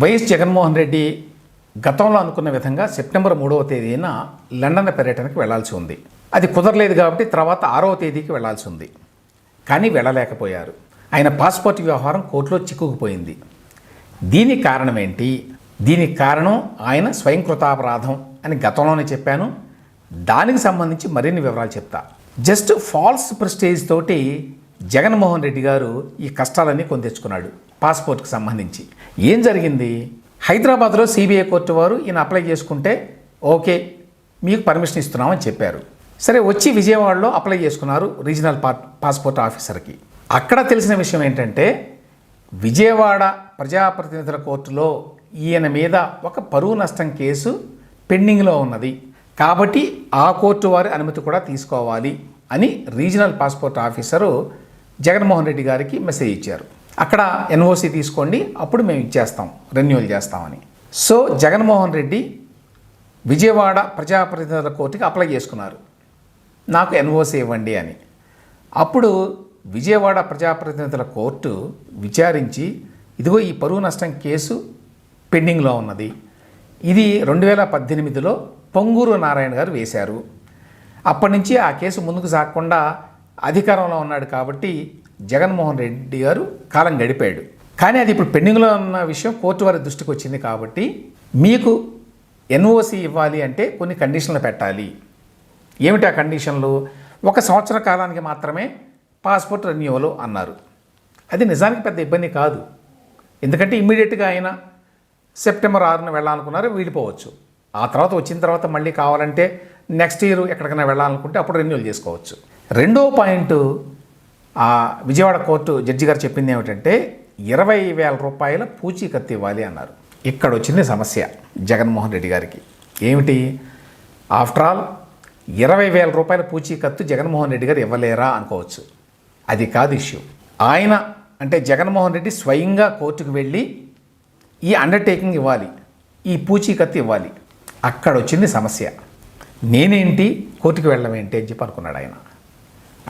YS Jaganmohan Reddy గతంలో అనుకున్న విధంగా సెప్టెంబర్ మూడవ తేదీన లండన్ పర్యటనకు వెళ్ళాల్సి ఉంది. అది కుదరలేదు కాబట్టి తర్వాత ఆరవ తేదీకి వెళ్ళాల్సి ఉంది. కానీ వెళ్ళలేకపోయారు. ఆయన పాస్పోర్ట్ వ్యవహారం కోర్టులో చిక్కుకుపోయింది. దీనికి కారణం ఏంటి దీనికి కారణం ఆయన స్వయంకృతాపరాధం అని గతంలోనే చెప్పాను. దానికి సంబంధించి మరిన్ని వివరాలు చెప్తా. జస్ట్ ఫాల్స్ ప్రెస్టేజ్ తోటి జగన్మోహన్ రెడ్డి గారు ఈ కష్టాలన్నీ కొందెచ్చుకున్నాడు. పాస్పోర్ట్కి సంబంధించి. ఏం జరిగింది? హైదరాబాద్లో సిబిఐ కోర్టు వారు ఈయన అప్లై చేసుకుంటే ఓకే మీకు పర్మిషన్ ఇస్తున్నామని చెప్పారు. సరే వచ్చి విజయవాడలో అప్లై చేసుకున్నారు రీజనల్ పా పాస్పోర్ట్ ఆఫీసర్కి. అక్కడ తెలిసిన విషయం ఏంటంటే విజయవాడ ప్రజాప్రతినిధుల కోర్టులో ఈయన మీద ఒక పరువు నష్టం కేసు పెండింగ్లో ఉన్నది. కాబట్టి ఆ కోర్టు వారి అనుమతి కూడా తీసుకోవాలి అని regional passport officer Jaganmohan Reddy garu message ఇచ్చారు. అక్కడ ఎన్ఓసి తీసుకోండి అప్పుడు మేము ఇచ్చేస్తాం రెన్యువల్ చేస్తామని. సో జగన్మోహన్ రెడ్డి విజయవాడ ప్రజాప్రతినిధుల కోర్టుకి అప్లై చేసుకున్నారు. నాకు ఎన్ఓసి ఇవ్వండి అని. అప్పుడు విజయవాడ ప్రజాప్రతినిధుల కోర్టు విచారించి ఇదిగో ఈ పరువు నష్టం కేసు పెండింగ్లో ఉన్నది. ఇది రెండు వేల పద్దెనిమిదిలో పొంగూరు నారాయణ గారు వేశారు. అప్పటి నుంచి ఆ కేసు ముందుకు సాగకుండా అధికారంలో ఉన్నాడు కాబట్టి జగన్మోహన్ రెడ్డి గారు కాలం గడిపాడు. కానీ అది ఇప్పుడు పెండింగ్లో ఉన్న విషయం కోర్టు వారి దృష్టికి వచ్చింది కాబట్టి మీకు ఎన్ఓసి ఇవ్వాలి అంటే కొన్ని కండిషన్లు పెట్టాలి. ఏమిటి ఆ కండిషన్లు? ఒక సంవత్సర కాలానికి మాత్రమే పాస్పోర్ట్ రెన్యూవల్ అన్నారు. అది నిజానికి పెద్ద ఇబ్బంది కాదు. ఎందుకంటే ఇమ్మీడియట్గా ఆయన సెప్టెంబర్ ఆరున వెళ్ళాలనుకున్నారు వెళ్ళిపోవచ్చు. ఆ తర్వాత వచ్చిన తర్వాత మళ్ళీ కావాలంటే నెక్స్ట్ ఇయర్ ఎక్కడికైనా వెళ్ళాలనుకుంటే అప్పుడు రెన్యువల్ చేసుకోవచ్చు. రెండో పాయింట్ ఆ విజయవాడ కోర్టు జడ్జి గారు చెప్పింది ఏమిటంటే ఇరవై వేల రూపాయల పూచీకత్తు ఇవ్వాలి అన్నారు. ఇక్కడ వచ్చింది సమస్య జగన్మోహన్ రెడ్డి గారికి. ఏమిటి? ఆఫ్టర్ ఆల్ ఇరవై వేల రూపాయల పూచీకత్తు జగన్మోహన్ రెడ్డి గారు ఇవ్వలేరా అనుకోవచ్చు. అది కాదు ఇష్యూ. ఆయన అంటే జగన్మోహన్ రెడ్డి స్వయంగా కోర్టుకు వెళ్ళి ఈ అండర్టేకింగ్ ఇవ్వాలి. ఈ పూచీకత్తు ఇవ్వాలి. అక్కడ వచ్చింది సమస్య. నేనేంటి? కోర్టుకు వెళ్ళడం ఏంటి అని చెప్పి అనుకున్నాడు ఆయన.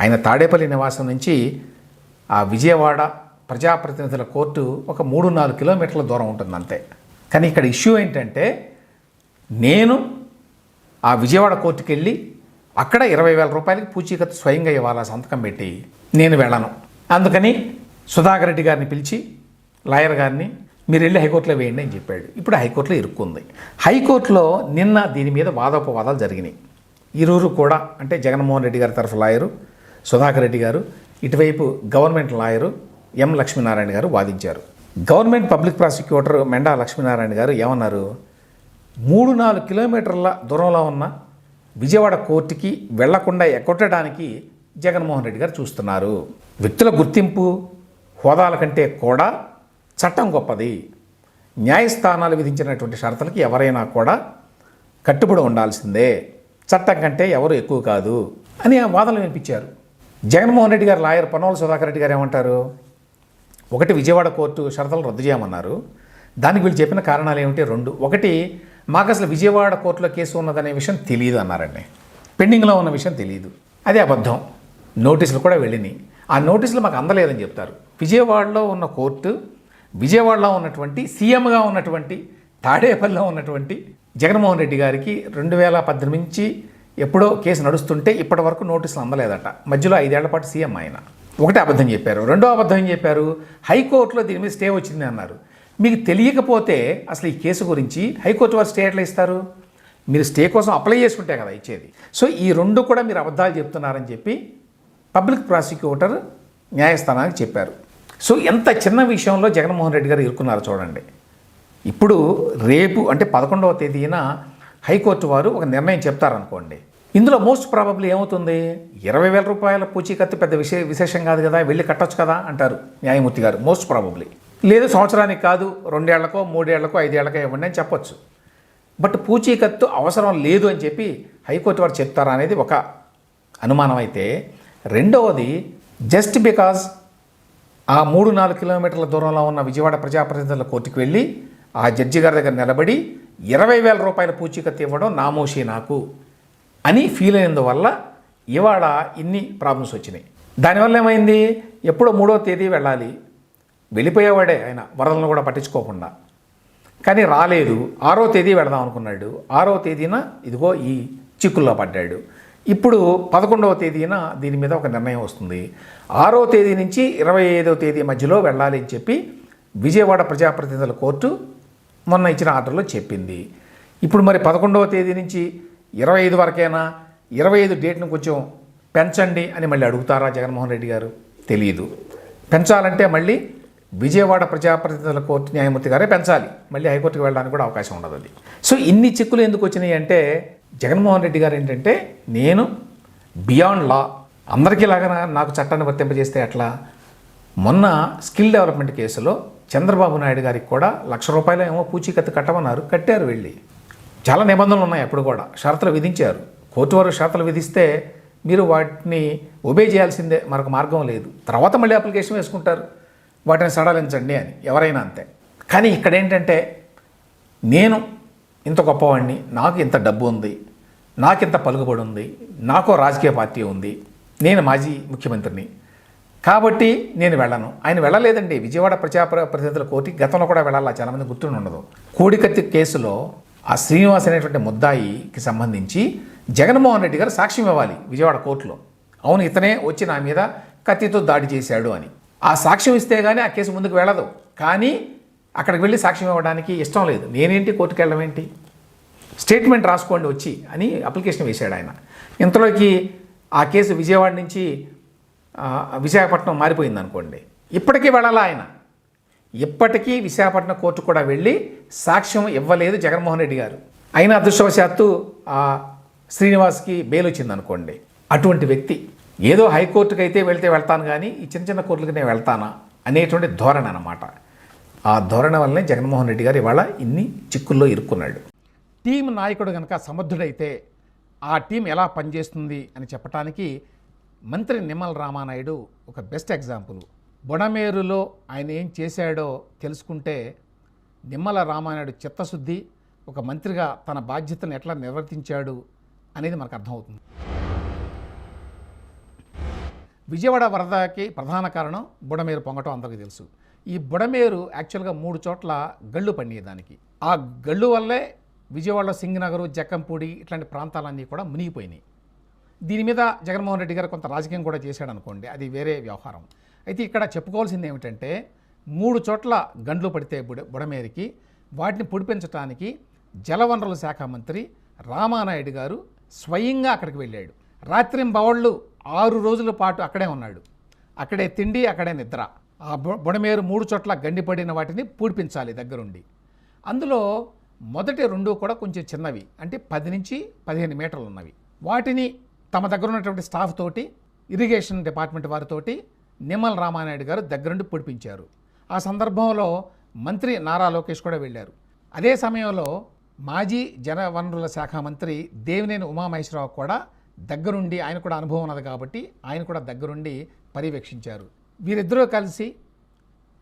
ఆయన తాడేపల్లి నివాసం నుంచి ఆ విజయవాడ ప్రజాప్రతినిధుల కోర్టు ఒక మూడు నాలుగు కిలోమీటర్ల దూరం ఉంటుంది అంతే. కానీ ఇక్కడ ఇష్యూ ఏంటంటే నేను ఆ విజయవాడ కోర్టుకి వెళ్ళి అక్కడ ఇరవై వేల రూపాయలకి పూచీకత్తు స్వయంగా ఇవ్వాలా సంతకం పెట్టి నేను వెళ్ళను. అందుకని సుధాకర్ రెడ్డి గారిని పిలిచి లాయర్ గారిని మీరు వెళ్ళి హైకోర్టులో వేయండి అని చెప్పాడు. ఇప్పుడు హైకోర్టులో ఇరుక్కుంది. హైకోర్టులో నిన్న దీని మీద వాదోపవాదాలు జరిగినాయి. ఇరువురు కూడా అంటే జగన్మోహన్ రెడ్డి గారి తరఫు లాయరు సుధాకర్ రెడ్డి గారు ఇటువైపు గవర్నమెంట్ లాయరు ఎం లక్ష్మీనారాయణ గారు వాదించారు. Government public prosecutor Menda Lakshminarayana garu ఏమన్నారు? మూడు నాలుగు కిలోమీటర్ల దూరంలో ఉన్న విజయవాడ కోర్టుకి వెళ్ళకుండా ఎక్కొట్టడానికి జగన్మోహన్ రెడ్డి గారు చూస్తున్నారు. వ్యక్తుల గుర్తింపు హోదాల కంటే కూడా చట్టం గొప్పది. న్యాయస్థానాలు విధించినటువంటి షరతులకి ఎవరైనా కూడా కట్టుబడి ఉండాల్సిందే. చట్టం కంటే ఎవరు ఎక్కువ కాదు అని ఆ వాదనలు వినిపించారు. జగన్మోహన్ రెడ్డి గారు లాయర్ పనోల సుధాకర్ రెడ్డి గారు ఏమంటారు? ఒకటి విజయవాడ కోర్టు షరతులు రద్దు చేయమన్నారు. దానికి వీళ్ళు చెప్పిన కారణాలు ఏమిటి? రెండు. ఒకటి మాకు అసలు విజయవాడ కోర్టులో కేసు ఉన్నదనే విషయం తెలియదు అన్నారండి. పెండింగ్లో ఉన్న విషయం తెలియదు. అదే అబద్ధం. నోటీసులు కూడా వెళ్ళినాయి. ఆ నోటీసులు మాకు అందలేదని చెప్తారు. విజయవాడలో ఉన్న కోర్టు విజయవాడలో ఉన్నటువంటి సీఎంగా ఉన్నటువంటి తాడేపల్లిలో ఉన్నటువంటి జగన్మోహన్ రెడ్డి గారికి రెండు వేల పద్దెనిమిది నుంచి ఎప్పుడో కేసు నడుస్తుంటే ఇప్పటి వరకు నోటీసులు అందలేదట. మధ్యలో ఐదేళ్ళ పాటు సీఎం ఆయన. ఒకటే అబద్ధం చెప్పారు. రెండో అబద్ధం చెప్పారు? హైకోర్టులో దీని మీద స్టే వచ్చింది అన్నారు. మీకు తెలియకపోతే అసలు ఈ కేసు గురించి హైకోర్టు వారు స్టే ఎట్లా ఇస్తారు? మీరు స్టే కోసం అప్లై చేసుకుంటే కదా ఇచ్చేది. సో ఈ రెండు కూడా మీరు అబద్ధాలు చెప్తున్నారని చెప్పి పబ్లిక్ ప్రాసిక్యూటర్ న్యాయస్థానానికి చెప్పారు. సో ఎంత చిన్న విషయంలో జగన్మోహన్ రెడ్డి గారు ఇరుక్కున్నారు చూడండి. ఇప్పుడు రేపు అంటే పదకొండవ తేదీన హైకోర్టు వారు ఒక నిర్ణయం చెప్తారనుకోండి. ఇందులో మోస్ట్ ప్రాబబ్లీ ఏమవుతుంది? ఇరవై వేల రూపాయల పూచీకత్తు పెద్ద విశే విశేషం కాదు కదా వెళ్ళి కట్టొచ్చు కదా అంటారు న్యాయమూర్తి గారు మోస్ట్ ప్రాబబ్లీ లేదు సంవత్సరానికి కాదు రెండేళ్ళకో మూడేళ్ళకో ఐదేళ్ళకో ఇవ్వండి అని చెప్పొచ్చు. బట్ పూచీకత్తు అవసరం లేదు అని చెప్పి హైకోర్టు వారు చెప్తారా అనేది ఒక అనుమానం అయితే రెండవది జస్ట్ బికాజ్ ఆ మూడు నాలుగు కిలోమీటర్ల దూరంలో ఉన్న విజయవాడ ప్రజాప్రతినిధుల కోర్టుకు వెళ్ళి ఆ జడ్జి గారి దగ్గర నిలబడి ఇరవై వేల రూపాయల పూచీకత్తు ఇవ్వడం నామోషి నాకు. అని ఫీల్ అయినందువల్ల ఇవాళ ఇన్ని ప్రాబ్లమ్స్ వచ్చినాయి. దానివల్ల ఏమైంది? ఎప్పుడో మూడో తేదీ వెళ్ళాలి. వెళ్ళిపోయేవాడే ఆయన వరదలను కూడా పట్టించుకోకుండా. కానీ రాలేదు. ఆరో తేదీ వెళదాం అనుకున్నాడు. ఆరో తేదీన ఇదిగో ఈ చిక్కుల్లో పడ్డాడు. ఇప్పుడు పదకొండవ తేదీన దీని మీద ఒక నిర్ణయం వస్తుంది. ఆరో తేదీ నుంచి ఇరవై ఐదవ తేదీ మధ్యలో వెళ్ళాలి అని చెప్పి విజయవాడ ప్రజాప్రతినిధుల కోర్టు మొన్న ఇచ్చిన ఆర్డర్లో చెప్పింది. ఇప్పుడు మరి పదకొండవ తేదీ నుంచి ఇరవై ఐదు వరకైనా ఇరవై ఐదు డేట్ను కొంచెం పెంచండి అని మళ్ళీ అడుగుతారా జగన్మోహన్ రెడ్డి గారు? తెలియదు పెంచాలంటే మళ్ళీ విజయవాడ ప్రజాప్రతినిధుల కోర్టు న్యాయమూర్తి గారే పెంచాలి. మళ్ళీ హైకోర్టుకు వెళ్ళడానికి కూడా అవకాశం ఉండదు అది. సో ఇన్ని చిక్కులు ఎందుకు వచ్చినాయి అంటే జగన్మోహన్ రెడ్డి గారు ఏంటంటే నేను బియాండ్ లా అందరికీ లాగా నాకు చట్టాన్ని వర్తింపజేస్తే ఎట్లా? మొన్న స్కిల్ డెవలప్మెంట్ కేసులో చంద్రబాబు నాయుడు గారికి కూడా లక్ష రూపాయలు ఏమో పూచీకత్తు కట్టమన్నారు కట్టారు వెళ్ళి. చాలా నిబంధనలు ఉన్నాయి అప్పుడు కూడా. షరతులు విధించారు. కోర్టు వారు షరతులు విధిస్తే మీరు వాటిని ఒబే చేయాల్సిందే మరొక మార్గం లేదు. తర్వాత మళ్ళీ అప్లికేషన్ వేసుకుంటారు. వాటిని సడలించండి అని ఎవరైనా అంతే. కానీ ఇక్కడ ఏంటంటే నేను ఇంత గొప్పవాడిని నాకు ఇంత డబ్బు ఉంది నాకు ఇంత పలుకుబడి ఉంది నాకు రాజకీయ పార్టీ ఉంది నేను మాజీ ముఖ్యమంత్రిని. కాబట్టి నేను వెళ్ళను. ఆయన వెళ్ళలేదండి. విజయవాడ ప్రజా ప్రతినిధుల కోర్టు గతంలో కూడా వెళ్ళాలా. చాలామంది గుర్తుండి ఉండదు. కోడికత్తి కేసులో ఆ శ్రీనివాస్ అనేటువంటి ముద్దాయికి సంబంధించి జగన్మోహన్ రెడ్డి గారు సాక్ష్యం ఇవ్వాలి విజయవాడ కోర్టులో. అవును ఇతనే వచ్చి నా మీద కత్తితో దాడి చేశాడు అని. ఆ సాక్ష్యం ఇస్తే కానీ ఆ కేసు ముందుకు వెళ్ళదు. కానీ అక్కడికి వెళ్ళి సాక్ష్యం ఇవ్వడానికి ఇష్టం లేదు. నేనేంటి కోర్టుకు వెళ్ళడం ఏంటి? స్టేట్మెంట్ రాసుకోండి వచ్చి అని అప్లికేషన్ వేశాడు ఆయన. ఇంతలోకి ఆ కేసు విజయవాడ నుంచి విశాఖపట్నం మారిపోయింది అనుకోండి ఇప్పటికీ వెళ్ళాలా ఆయన? ఇప్పటికీ విశాఖపట్నం కోర్టు కూడా వెళ్ళి సాక్ష్యం ఇవ్వలేదు జగన్మోహన్ రెడ్డి గారు. అయినా అదృష్టవశాత్తు ఆ శ్రీనివాస్కి బెయిల్ వచ్చింది అనుకోండి అటువంటి వ్యక్తి ఏదో హైకోర్టుకి అయితే వెళ్తే వెళ్తాను కానీ ఈ చిన్న చిన్న కోర్టులకి నేను వెళ్తానా అనేటువంటి ధోరణి అనమాట ఆ ధోరణి వల్లనే జగన్మోహన్ రెడ్డి గారు ఇవాళ ఇన్ని చిక్కుల్లో ఇరుక్కున్నాడు. టీం నాయకుడు కనుక సమర్థుడైతే ఆ టీం ఎలా పనిచేస్తుంది అని చెప్పడానికి మంత్రి నిమ్మల రామానాయుడు ఒక బెస్ట్ ఎగ్జాంపుల్. బొడమేరులో ఆయన ఏం చేశాడో తెలుసుకుంటే నిమ్మల రామానాయుడు చిత్తశుద్ధి ఒక మంత్రిగా తన బాధ్యతను ఎట్లా నిర్వర్తించాడు అనేది మనకు అర్థమవుతుంది. విజయవాడ వరదకి ప్రధాన కారణం బుడమేరు పొంగటం అందరికీ తెలుసు. ఈ బుడమేరు యాక్చువల్గా మూడు చోట్ల గళ్ళు పండేదానికి ఆ గళ్ళు వల్లే విజయవాడలో సింగనగరు జక్కంపూడి ఇట్లాంటి ప్రాంతాలన్నీ కూడా మునిగిపోయినాయి. దీని మీద జగన్మోహన్ రెడ్డి గారు కొంత రాజకీయం కూడా చేశాడు అనుకోండి అది వేరే వ్యవహారం. అయితే ఇక్కడ చెప్పుకోవాల్సింది ఏమిటంటే మూడు చోట్ల గండ్లు పడితే బుడ బుడమేరికి వాటిని పొడిపించడానికి జలవనరుల శాఖ మంత్రి రామానాయుడు గారు స్వయంగా అక్కడికి వెళ్ళాడు. రాత్రింబవళ్ళు ఆరు రోజుల పాటు అక్కడే ఉన్నాడు. అక్కడే తిండి అక్కడే నిద్ర. ఆ బు- బుడమేరు మూడు చోట్ల గండిపడిన వాటిని పూడిపించాలి దగ్గరుండి. అందులో మొదటి రెండు కూడా కొంచెం చిన్నవి. అంటే పది నుంచి పదిహేను మీటర్లు ఉన్నవి. వాటిని తమ దగ్గర ఉన్నటువంటి స్టాఫ్ తోటి ఇరిగేషన్ డిపార్ట్మెంట్ వారితోటి నిమ్మల రామానాయుడు గారు దగ్గరుండి పొడిపించారు. ఆ సందర్భంలో మంత్రి నారా లోకేష్ కూడా వెళ్ళారు. అదే సమయంలో మాజీ జనవనరుల శాఖ మంత్రి దేవినేని ఉమామహేశ్వరరావు కూడా దగ్గరుండి ఆయన కూడా అనుభవం ఉన్నది కాబట్టి ఆయన కూడా దగ్గరుండి పర్యవేక్షించారు. వీరిద్దరూ కలిసి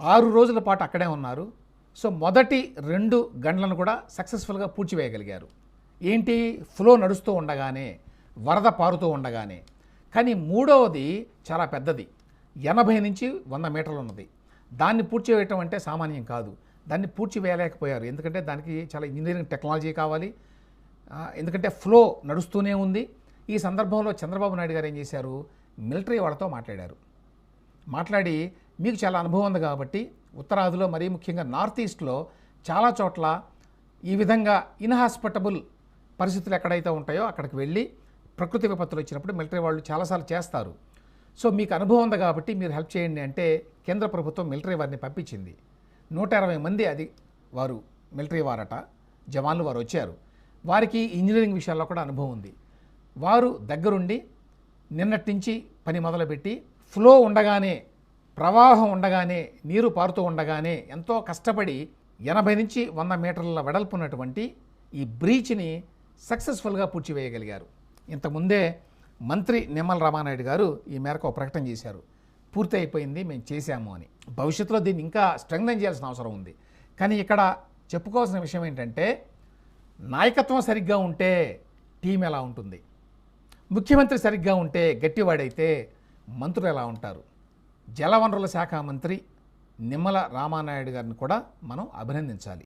ఆరు రోజుల పాటు అక్కడే ఉన్నారు. సో మొదటి రెండు గంటలను కూడా సక్సెస్ఫుల్గా పూడ్చివేయగలిగారు. ఏంటి? ఫ్లో నడుస్తూ ఉండగానే వరద పారుతూ ఉండగానే. కానీ మూడవది చాలా పెద్దది. ఎనభై నుంచి వంద మీటర్లు ఉన్నది. దాన్ని పూర్తి చేయటం అంటే సామాన్యం కాదు. దాన్ని పూడ్చివేయలేకపోయారు. ఎందుకంటే దానికి చాలా ఇంజనీరింగ్ టెక్నాలజీ కావాలి. ఎందుకంటే ఫ్లో నడుస్తూనే ఉంది. ఈ సందర్భంలో చంద్రబాబు నాయుడు గారు ఏం చేశారు? మిలిటరీ వాళ్ళతో మాట్లాడారు. మాట్లాడి మీకు చాలా అనుభవం ఉంది కాబట్టి ఉత్తరాదిలో మరీ ముఖ్యంగా నార్త్ ఈస్ట్లో చాలా చోట్ల ఈ విధంగా ఇన్హాస్పిటబుల్ పరిస్థితులు ఎక్కడైతే ఉంటాయో అక్కడికి వెళ్ళి ప్రకృతి విపత్తులు వచ్చినప్పుడు మిలిటరీ వాళ్ళు చాలాసార్లు చేస్తారు. సో మీకు అనుభవం ఉంది కాబట్టి మీరు హెల్ప్ చేయండి అంటే కేంద్ర ప్రభుత్వం మిలిటరీ వారిని పంపించింది. నూట ఇరవై మంది అది వారు మిలిటరీ వారట జవాన్లు వారు వచ్చారు. వారికి ఇంజనీరింగ్ విషయాల్లో కూడా అనుభవం ఉంది. వారు దగ్గరుండి నిన్నటి నుంచి పని మొదలుపెట్టి ఫ్లో ఉండగానే ప్రవాహం ఉండగానే నీరు పారుతూ ఉండగానే ఎంతో కష్టపడి ఎనభై నుంచి వంద మీటర్ల వెడల్పు ఉన్నటువంటి ఈ బ్రీచ్ని సక్సెస్ఫుల్గా పూడ్చివేయగలిగారు. ఇంతకుముందే మంత్రి నిమ్మల రామానాయుడు గారు ఈ మేరకు ఒక ప్రకటన చేశారు. పూర్తి అయిపోయింది మేము చేశాము అని. భవిష్యత్తులో దీన్ని ఇంకా స్ట్రెంగ్థన్ చేయాల్సిన అవసరం ఉంది. కానీ ఇక్కడ చెప్పుకోవాల్సిన విషయం ఏంటంటే నాయకత్వం సరిగ్గా ఉంటే టీం ఎలా ఉంటుంది? ముఖ్యమంత్రి సరిగ్గా ఉంటే గట్టివాడైతే మంత్రులు ఎలా ఉంటారు? జలవనరుల శాఖ మంత్రి నిమ్మల రామానాయుడు గారిని కూడా మనం అభినందించాలి.